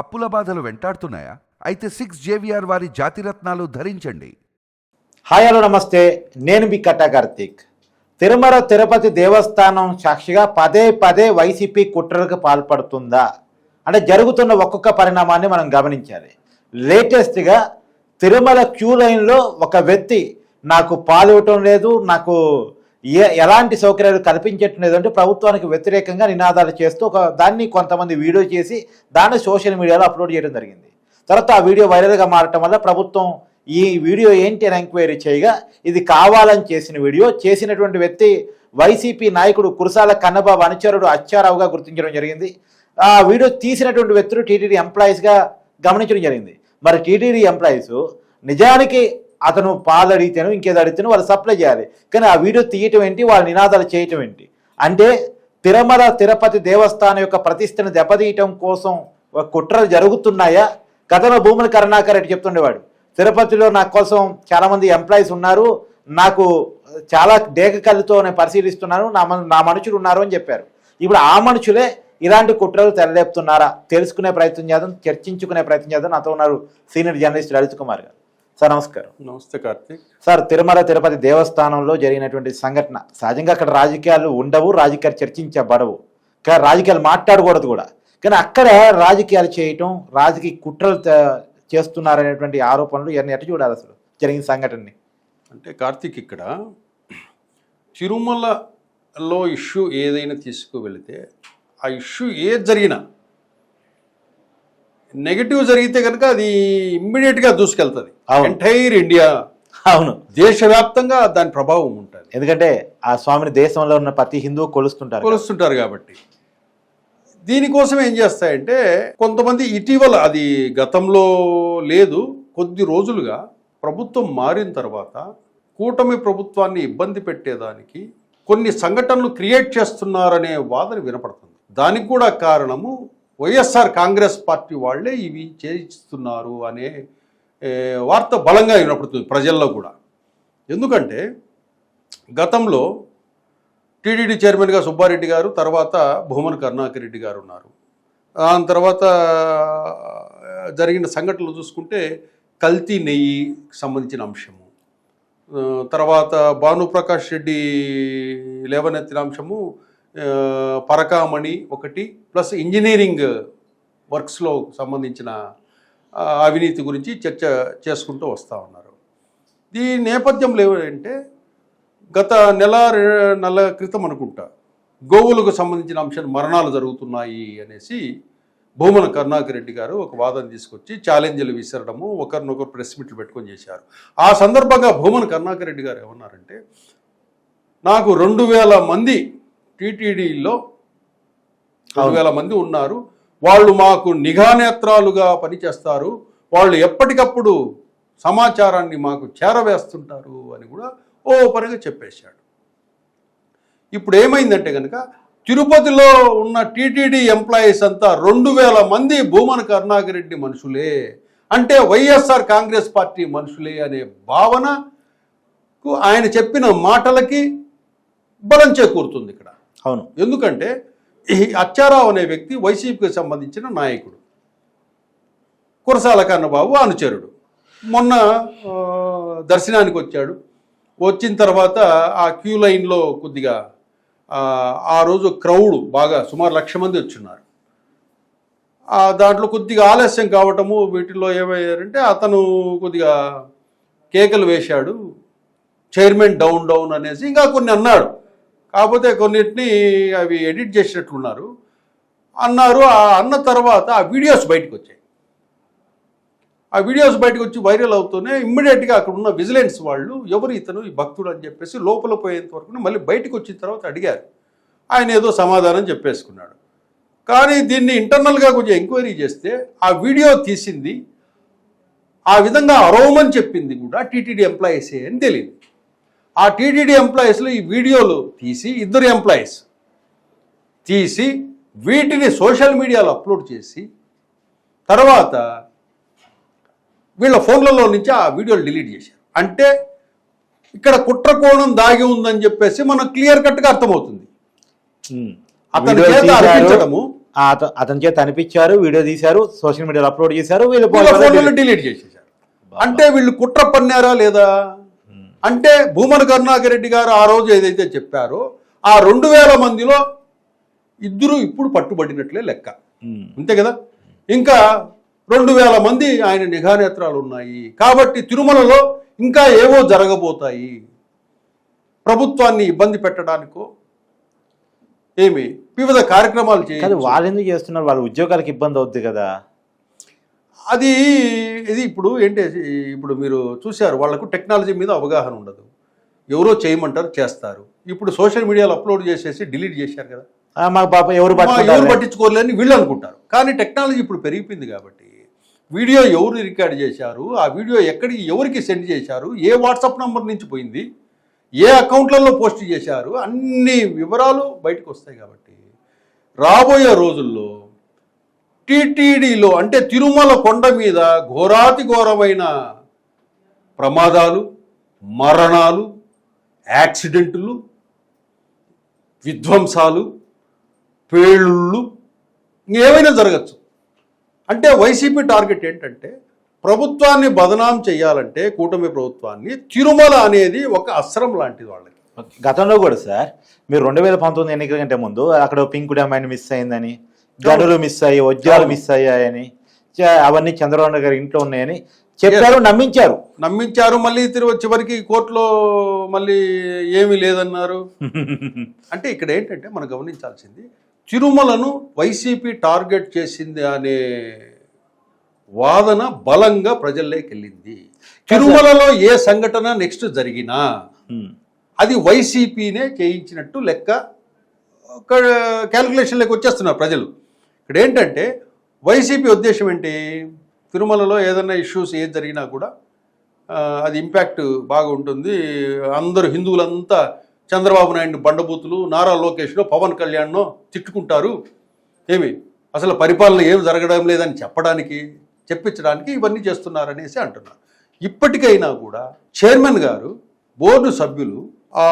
అప్పుల బాధలు వెంటాడుతున్నాయా? అయితే సిక్స్ జేవిఆర్ వారి జాతిరత్నాలు ధరించండి. హాయ్ హలో నమస్తే. నేను మీ కట్టా కార్తీక్. తిరుమల తిరుపతి దేవస్థానం సాక్షిగా పదే పదే వైసీపీ కుట్రలకు పాల్పడుతుందా? అంటే జరుగుతున్న ఒక్కొక్క పరిణామాన్ని మనం గమనించాలి. లేటెస్ట్గా తిరుమల క్యూ లైన్లో ఒక వ్యక్తి నాకు పాలు ఇవ్వటం లేదు నాకు ఏ ఎలాంటి సౌకర్యాలు కల్పించటం అంటే ప్రభుత్వానికి వ్యతిరేకంగా నినాదాలు చేస్తూ ఒక దాన్ని కొంతమంది వీడియో చేసి దాన్ని సోషల్ మీడియాలో అప్లోడ్ చేయడం జరిగింది. తర్వాత ఆ వీడియో వైరల్గా మారటం వల్ల ప్రభుత్వం ఈ వీడియో ఏంటి అని ఎంక్వైరీ చేయగా ఇది కావాలని చేసిన వీడియో చేసినటువంటి వ్యక్తి వైసీపీ నాయకుడు కురసాల కన్నబాబు అనుచరుడు అచ్చారావుగా గుర్తించడం జరిగింది. ఆ వీడియో తీసినటువంటి వ్యక్తులు టీటీడీ ఎంప్లాయీస్గా గమనించడం జరిగింది. మరి టీటీడీ ఎంప్లాయీస్ నిజానికి అతను పాలు అడిగితేనో ఇంకేదో అడిగితేనో వాళ్ళు సప్లై చేయాలి. కానీ ఆ వీడియో తీయటం ఏంటి? వాళ్ళ నినాదాలు చేయటం ఏంటి? అంటే తిరుమల తిరుపతి దేవస్థానం యొక్క ప్రతిష్టను దెబ్బతీయటం కోసం కుట్రలు జరుగుతున్నాయా? గతంలో భూముల కరుణాకర్ రెడ్డి చెప్తుండేవాడు. తిరుపతిలో నా కోసం చాలామంది ఎంప్లాయీస్ ఉన్నారు. నాకు చాలా డేక కళ్ళతో నేను పరిశీలిస్తున్నాను నా నా మనుషులు ఉన్నారు అని చెప్పారు. ఇప్పుడు ఆ మనుషులే ఇలాంటి కుట్రలు తెరలేపుతున్నారా? తెలుసుకునే ప్రయత్నం చేద్దాం చర్చించుకునే ప్రయత్నం చేద్దాం. నాతో ఉన్నారు సీనియర్ జర్నలిస్ట్ లలిత్ కుమార్ గారు. సార్ నమస్కారం. నమస్తే కార్తీక్. సార్ తిరుమల తిరుపతి దేవస్థానంలో జరిగినటువంటి సంఘటన సహజంగా అక్కడ రాజకీయాలు ఉండవు రాజకీయాలు చర్చించబడవు. కానీ రాజకీయాలు మాట్లాడకూడదు కూడా. కానీ అక్కడ రాజకీయాలు చేయటం రాజకీయ కుట్రలు చేస్తున్నారనేటువంటి ఆరోపణలు ఇవన్నీ ఎట్ట చూడాలి అసలు జరిగిన సంఘటనని? అంటే కార్తీక్ ఇక్కడ తిరుమలలో ఇష్యూ ఏదైనా తీసుకువెళితే ఆ ఇష్యూ ఏది జరిగినా నెగటివ్ జరిగితే కనుక అది ఇమ్మీడియట్గా దూసుకెళ్తుంది. Entire India. అవును. దేశవ్యాప్తంగా దాని ప్రభావం ఉంటుంది. ఎందుకంటే ఆ స్వామిని దేశంలో ఉన్న ప్రతి హిందువు కొలుస్తుంటారు కొలుస్తుంటారు కాబట్టి. దీనికోసం ఏం చేస్తాయంటే కొంతమంది ఇటీవల అది గతంలో లేదు కొద్ది రోజులుగా ప్రభుత్వం మారిన తర్వాత కూటమి ప్రభుత్వాన్ని ఇబ్బంది పెట్టేదానికి కొన్ని సంఘటనలు క్రియేట్ చేస్తున్నారనే వాదన వినపడుతుంది. దానికి కూడా కారణము వైఎస్ఆర్ కాంగ్రెస్ పార్టీ వాళ్ళే ఇవి చేయిస్తున్నారు అనే వార్త బలంగా వినపడుతుంది ప్రజల్లో కూడా. ఎందుకంటే గతంలో టీడీడీ చైర్మన్గా సుబ్బారెడ్డి గారు తర్వాత భూమన్ కరుణాకర్ రెడ్డి గారు ఉన్నారు. దాని తర్వాత జరిగిన సంఘటనలు చూసుకుంటే కల్తీ నెయ్యికి సంబంధించిన అంశము. తర్వాత భానుప్రకాష్ రెడ్డి లేవనెత్తిన అంశము పరకామణి ఒకటి ప్లస్ ఇంజనీరింగ్ వర్క్స్లో సంబంధించిన అవినీతి గురించి చర్చ చేసుకుంటూ వస్తూ ఉన్నారు. ఈ నేపథ్యంలో ఏమంటే గత నెల నెల క్రితం అనుకుంటా గోవులకు సంబంధించిన అంశం మరణాలు జరుగుతున్నాయి అనేసి భూమన కరుణాకర్ రెడ్డి గారు ఒక వాదన తీసుకొచ్చి ఛాలెంజ్లు విసరడము ఒకరినొకరు ప్రెస్ మీట్లు పెట్టుకొని చేశారు. ఆ సందర్భంగా భూమన కరుణాకర్ రెడ్డి గారు ఏమన్నారంటే నాకు రెండు వేల మంది టీటీడీలో రెండు వేల మంది ఉన్నారు. వాళ్ళు మాకు నిఘానేత్రాలుగా పనిచేస్తారు. వాళ్ళు ఎప్పటికప్పుడు సమాచారాన్ని మాకు చేరవేస్తుంటారు అని కూడా ఓ పనిగా చెప్పేశాడు. ఇప్పుడు ఏమైందంటే కనుక తిరుపతిలో ఉన్న టీటీడీ ఎంప్లాయీస్ అంతా రెండు వేల మంది భూమన కరుణాకర్ రెడ్డి మనుషులే అంటే వైఎస్ఆర్ కాంగ్రెస్ పార్టీ మనుషులే అనే భావనకు ఆయన చెప్పిన మాటలకి బలం చేకూరుతుంది ఇక్కడ. అవును. ఎందుకంటే ఈ అచ్చారావు అనే వ్యక్తి వైసీపీకి సంబంధించిన నాయకుడు. కురసాల కన్నబాబు అనుచరుడు. మొన్న దర్శనానికి వచ్చాడు. వచ్చిన తర్వాత ఆ క్యూ లైన్లో కొద్దిగా ఆ, రోజు క్రౌడ్ బాగా సుమారు లక్ష మంది వచ్చున్నారు. దాంట్లో కొద్దిగా ఆలస్యం కావటము వీటిల్లో ఏమయ్యారంటే అతను కొద్దిగా కేకలు వేశాడు. చైర్మన్ డౌన్ డౌన్ అనేసి ఇంకా కొన్ని అన్నాడు. కాకపోతే కొన్నిటిని అవి ఎడిట్ చేసినట్లున్నారు అన్నారు ఆ అన్న తర్వాత ఆ వీడియోస్ బయటకు వచ్చాయి. ఆ వీడియోస్ బయటకు వచ్చి వైరల్ అవుతూనే ఇమ్మీడియట్గా అక్కడ ఉన్న విజిలెన్స్ వాళ్ళు ఎవరు ఇతను ఈ భక్తుడు అని చెప్పేసి లోపల పోయేంత వరకు మళ్ళీ బయటకు వచ్చిన తర్వాత అడిగారు. ఆయన ఏదో సమాధానం చెప్పేసుకున్నాడు. కానీ దీన్ని ఇంటర్నల్గా కొంచెం ఎంక్వైరీ చేస్తే ఆ వీడియో తీసింది ఆ విధంగా అరోమని చెప్పింది కూడా టీటీడీ ఎంప్లాయీసే అని తెలియదు. ఆ టీటీడీ ఎంప్లాయీస్లో ఈ వీడియోలు తీసి ఇద్దరు ఎంప్లాయీస్ తీసి వీటిని సోషల్ మీడియాలో అప్లోడ్ చేసి తర్వాత వీళ్ళ ఫోన్లలో నుంచి ఆ వీడియోలు డిలీట్ చేశారు. అంటే ఇక్కడ కుట్ర కోణం దాగి ఉందని చెప్పేసి మనకు క్లియర్ కట్గా అర్థమవుతుంది. అతని చేత. అర్పించడము అతని చేత అనిపించారు వీడియో తీశారు సోషల్ మీడియాలో అప్లోడ్ చేశారు వీళ్ళు ఫోన్లలో డిలీట్ చేసేసారు అంటే వీళ్ళు కుట్ర పన్నారా లేదా? అంటే భూమన కరుణాకర్ రెడ్డి గారు ఆ రోజు ఏదైతే చెప్పారో ఆ రెండు వేల మందిలో ఇద్దరు ఇప్పుడు పట్టుబడినట్లే లెక్క. అంతే కదా? ఇంకా రెండు వేల మంది ఆయన నిఘా నేత్రాలు ఉన్నాయి. కాబట్టి తిరుమలలో ఇంకా ఏవో జరగబోతాయి. ప్రభుత్వాన్ని ఇబ్బంది పెట్టడానికో ఏమి? వివిధ కార్యక్రమాలు చేయాలి వాళ్ళు ఎందుకు చేస్తున్నారు? వాళ్ళ ఉద్యోగాలకు ఇబ్బంది అవుద్ది కదా. అది ఇది ఇప్పుడు ఏంటి ఇప్పుడు మీరు చూశారు వాళ్ళకు టెక్నాలజీ మీద అవగాహన ఉండదు. ఎవరో చేయమంటారు చేస్తారు. ఇప్పుడు సోషల్ మీడియాలో అప్లోడ్ చేసేసి డిలీట్ చేశారు కదా. ఎవరు ఎవరు పట్టించుకోలేని వీళ్ళు అనుకుంటారు. కానీ టెక్నాలజీ ఇప్పుడు పెరిగిపోయింది కాబట్టి వీడియో ఎవరు రికార్డ్ చేశారు ఆ వీడియో ఎక్కడికి ఎవరికి సెండ్ చేశారు ఏ వాట్సాప్ నంబర్ నుంచి పోయింది ఏ అకౌంట్లలో పోస్ట్ చేశారు అన్ని వివరాలు బయటకు వస్తాయి కాబట్టి రాబోయే రోజుల్లో టీటీడీలో అంటే తిరుమల కొండ మీద ఘోరాతి ఘోరమైన ప్రమాదాలు మరణాలు యాక్సిడెంట్లు విధ్వంసాలు పేళ్ళు ఏమైనా జరగచ్చు. అంటే వైసీపీ టార్గెట్ ఏంటంటే ప్రభుత్వాన్ని బదనాం చేయాలంటే కూటమి ప్రభుత్వాన్ని తిరుమల అనేది ఒక అస్త్రం లాంటిది వాళ్ళకి. గతంలో కూడా సార్ మీరు రెండు వేల పంతొమ్మిది ఎన్నికల కంటే ముందు అక్కడ పింక్ డ్యామైన్ మిస్ అయిందని గనులు మిస్ అయ్యి వజ్రాలు మిస్ అయ్యాయని అవన్నీ చంద్రబాబు నాయుడు గారి ఇంట్లో ఉన్నాయని చెప్పారు నమ్మించారు. నమ్మించారు మళ్ళీ తిరుగు చివరికి కోర్టులో మళ్ళీ ఏమీ లేదన్నారు. అంటే ఇక్కడ ఏంటంటే మనం గమనించాల్సింది తిరుమలను వైసీపీ టార్గెట్ చేసింది అనే వాదన బలంగా ప్రజల్లోకి వెళ్ళింది తిరుమలలో ఏ సంఘటన నెక్స్ట్ జరిగినా ఉమ్. అది వైసీపీనే చేయించినట్టు లెక్క క్యాలిక్యులేషన్లోకి వచ్చేస్తున్నారు ప్రజలు. ఇక్కడ ఏంటంటే వైసీపీ ఉద్దేశం ఏంటి? తిరుమలలో ఏదైనా ఇష్యూస్ ఏది జరిగినా కూడా అది ఇంపాక్ట్ బాగా ఉంటుంది. అందరూ హిందువులంతా చంద్రబాబు నాయుడు బండబూతులు నారా లోకేష్లో పవన్ కళ్యాణ్ను తిట్టుకుంటారు. ఏమి? అసలు పరిపాలన ఏం జరగడం లేదని చెప్పడానికి చెప్పించడానికి ఇవన్నీ చేస్తున్నారనేసి అంటున్నారు. ఇప్పటికైనా కూడా చైర్మన్ గారు బోర్డు సభ్యులు ఆ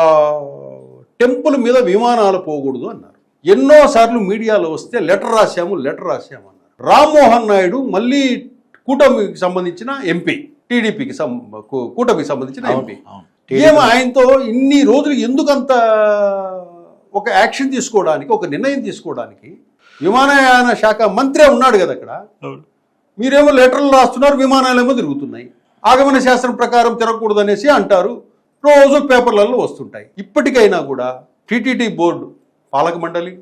టెంపుల్ మీద విమానాలు పోకూడదు అన్నారు. ఎన్నోసార్లు మీడియాలో వస్తే లెటర్ రాశాము లెటర్ రాశాము అన్నారు రామ్మోహన్ నాయుడు మళ్ళీ కూటమికి సంబంధించిన ఎంపీ టీడీపీకి కూటమికి సంబంధించిన ఎంపీ. ఏమో ఆయనతో ఇన్ని రోజులు ఎందుకంత ఒక యాక్షన్ తీసుకోవడానికి ఒక నిర్ణయం తీసుకోవడానికి విమానయాన శాఖ మంత్రే ఉన్నాడు కదా అక్కడ. మీరేమో లెటర్లు రాస్తున్నారు విమానాలేమో తిరుగుతున్నాయి. ఆగమన శాస్త్రం ప్రకారం తిరగకూడదు అనేసి అంటారు. రోజు పేపర్లలో వస్తుంటాయి. ఇప్పటికైనా కూడా టీటీడీ బోర్డు పాలక మండలి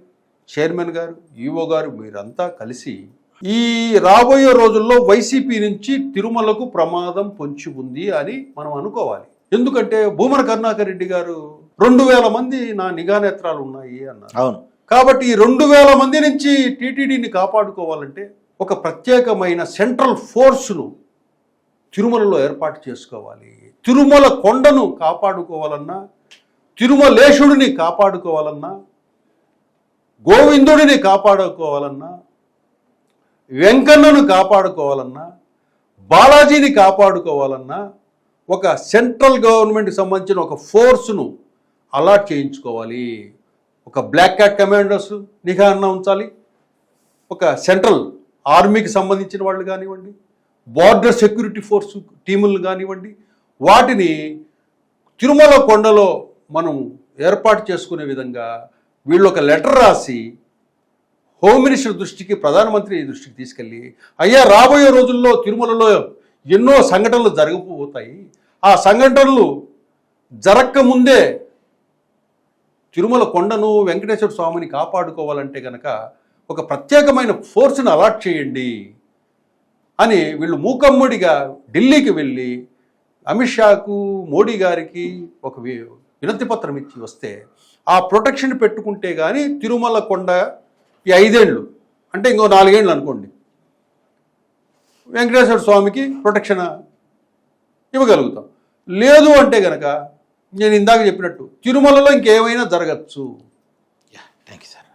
చైర్మన్ గారు ఈఓ గారు మీరంతా కలిసి ఈ రాబోయే రోజుల్లో వైసీపీ నుంచి తిరుమలకు ప్రమాదం పొంచి ఉంది అని మనం అనుకోవాలి. ఎందుకంటే భూమన కరుణాకర్ రెడ్డి గారు రెండు వేల మంది నా నిఘా నేత్రాలు ఉన్నాయి అన్నారు. అవును. కాబట్టి ఈ రెండు వేల మంది నుంచి టీటీడీని కాపాడుకోవాలంటే ఒక ప్రత్యేకమైన సెంట్రల్ ఫోర్స్ను తిరుమలలో ఏర్పాటు చేసుకోవాలి. తిరుమల కొండను కాపాడుకోవాలన్నా తిరుమలేశుడిని కాపాడుకోవాలన్నా గోవిందుడిని కాపాడుకోవాలన్నా వెంకన్నను కాపాడుకోవాలన్నా బాలాజీని కాపాడుకోవాలన్నా ఒక సెంట్రల్ గవర్నమెంట్కి సంబంధించిన ఒక ఫోర్స్ను అలాట్ చేయించుకోవాలి. ఒక బ్లాక్ క్యాట్ కమాండర్స్ నిఘాన్న ఉంచాలి. ఒక సెంట్రల్ ఆర్మీకి సంబంధించిన వాళ్ళు కానివ్వండి బార్డర్ సెక్యూరిటీ ఫోర్స్ టీములు కానివ్వండి వాటిని తిరుమల కొండలో మనం ఏర్పాటు చేసుకునే విధంగా వీళ్ళు ఒక లెటర్ రాసి హోమ్ మినిస్టర్ దృష్టికి ప్రధానమంత్రి దృష్టికి తీసుకెళ్ళి అయ్యా రాబోయే రోజుల్లో తిరుమలలో ఎన్నో సంఘటనలు జరగబోతాయి. ఆ సంఘటనలు జరగకముందే తిరుమల కొండను వెంకటేశ్వర స్వామిని కాపాడుకోవాలంటే కనుక ఒక ప్రత్యేకమైన ఫోర్స్ని అలాట్ చేయండి అని వీళ్ళు మూకమ్మడిగా ఢిల్లీకి వెళ్ళి అమిత్ షాకు మోడీ గారికి ఒక వి- వినతి పత్రం ఇచ్చి వస్తే ఆ ప్రొటెక్షన్ పెట్టుకుంటే కానీ తిరుమల కొండ ఈ ఐదేళ్ళు అంటే ఇంకో నాలుగేళ్ళు అనుకోండి. వెంకటేశ్వర స్వామికి ప్రొటెక్షన్ ఇవ్వగలుగుతాం. లేదు అంటే గనక నేను ఇందాక చెప్పినట్టు తిరుమలలో ఇంకేమైనా జరగచ్చు. Thank you sir?